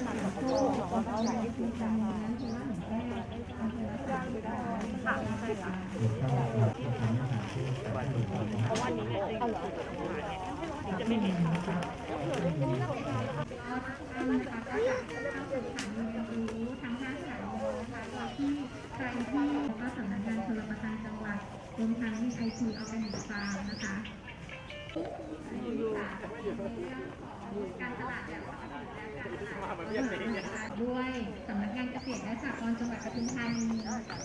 ใครที่ก็สำนักงานชลประทานจังหวัดรวมทั้งไอทีออร์แกนิกฟาร์มนะคะ การตลาดแบบด้วยสำนักงานเกษตรและสหกรณ์จังหวัดปทุมธานี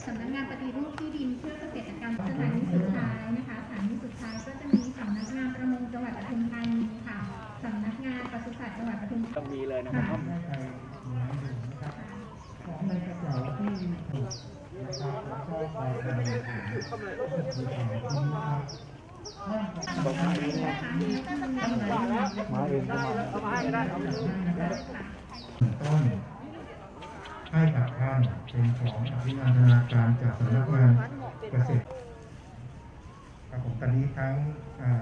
สำนักงานปฏิรูปที่ดินเพื่อเกษตรกรรมสถานีสุดท้ายนะคะสถานีสุดท้ายก็จะมีสำนักงานประมงจังหวัดปทุมธานีค่ะสำนักงานปศุสัตว์จังหวัดปทุมธานีต้องมีเลยนะครับของในกระเป๋าที่นะครับแล้วก็ของที่นะครับ มาเองก็มาเอามาให้ก็ได้ต้นให้กับท่านเป็นของอภินันทนาการจากสำนักงานเกษตรครับผมตอนนี้ทั้ง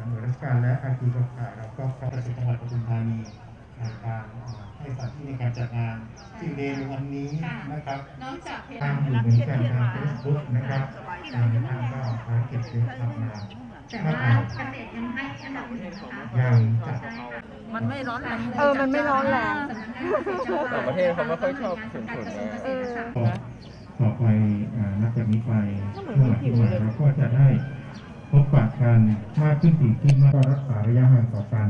หน่วยราชการและอาคีเครือข่ายเราก็พร้อมเกษตรจังหวัดปทุมธานีในการให้สถานที่ในการจัดงานสิ่งเดย์ในวันนี้นะครับนอกจากเพจตามอยู่เหมือนกันทางเฟซบุ๊กนะครับทางทานก็ภารกิจเยอะทำงาน แต่มากว่ามายเกษตรยังให้อันดับหนึ่งนะคะยังจะใช่ค่ะมันไม่ร้อนแรงเออมันไม่ร้อนแรง ต่างประเทศเขาไม่ค่อยชอบขุนๆนะ เออ ต่อไปอ่านับจากนี้ไปเมื่อไหร่ที่มาเราก็จะได้พบปะกันมากขึ้นถี่ขึ้นมากก็รักษาระยะห่างต่อกัน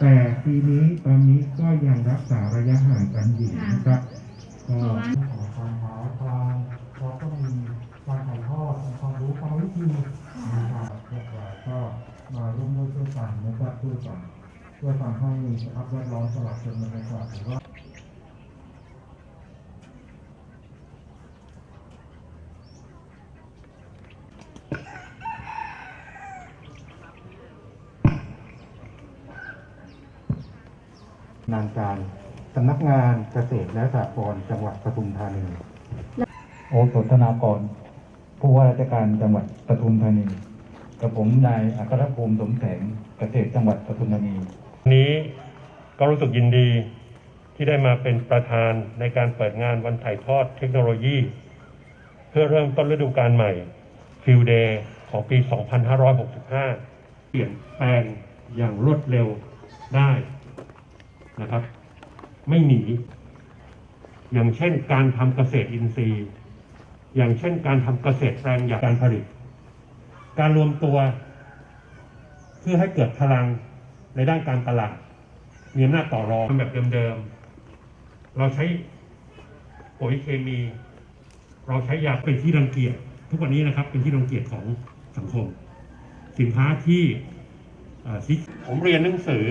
แต่ปีนี้ตอนนี้ก็ยังรักษาระยะห่างกันอยู่นะครับก็ขอความหาความเราก็มีการถ่ายทอดความรู้ความวิธีนะครับพวกเราก็มาร่วม ไม่กันนะครับช่วยกันเพื่อทำให้สภาพแวดล้อมตลอดจนบรรยากาศหรือว่านานการสำนักงานเกษตรและสหกรณ์จังหวัดปทุมธานี โอสนธนากร ผู้ว่าราชการจังหวัดปทุมธานี กับผมนายอัครภูมิสมแสง เกษตรจังหวัดปทุมธานีวันนี้ก็รู้สึกยินดีที่ได้มาเป็นประธานในการเปิดงานวันถ่ายทอดเทคโนโลยี เพื่อเริ่มต้นฤดูกาลใหม่ฟิลเดย์ของปี 2565 เปลี่ยนแปลงอย่างรวดเร็วได้นะครับ ไม่หนี อย่างเช่นการทำเกษตรอินทรีย์ อย่างเช่นการทำเกษตรแปลงใหญ่การผลิต การรวมตัวเพื่อให้เกิดพลังในด้านการตลาดมีอำนาจต่อรองแบบเดิมๆ เราใช้ปุ๋ยเคมี เราใช้ยาเป็นที่รังเกียจทุกวันนี้นะครับเป็นที่รังเกียจของสังคม สินค้าที่ที่ผมเรียนหนังสือ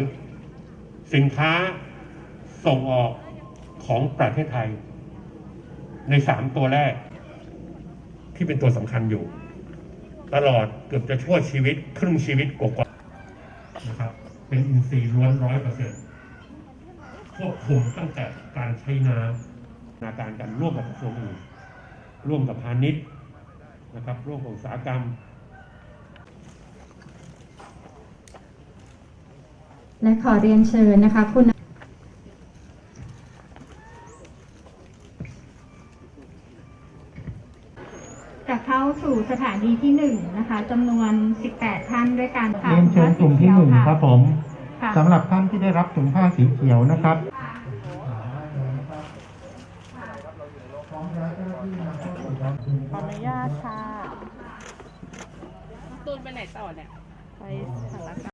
สินค้าส่งออกของประเทศไทย ในสามตัวแรก ที่เป็นตัวสำคัญอยู่ ตลอดเกือบจะชั่วชีวิต ครึ่งชีวิตกว่า เป็นอินทรีย์ล้วนร้อยเปอร์เซ็นต์ควบคุมตั้งแต่การใช้น้ำนาการกันร่วมกับกระทรวงอื่นร่วมกับพาณิชย์นะครับร่วมกับอุตสาหกรรม และขอเรียนเชิญนะคะคุณ จะเข้าสู่สถานีที่หนึ่งนะคะจำนวน 18 ท่านด้วยกันค่ะเรียนเชิญกลุ่มที่หนึ่งครับผมค่ะสำหรับท่านที่ได้รับถุงผ้าสีเขียวนะครับขออนุญาตค่ะตูนไปไหนต่อเนี่ย ไปสารคาม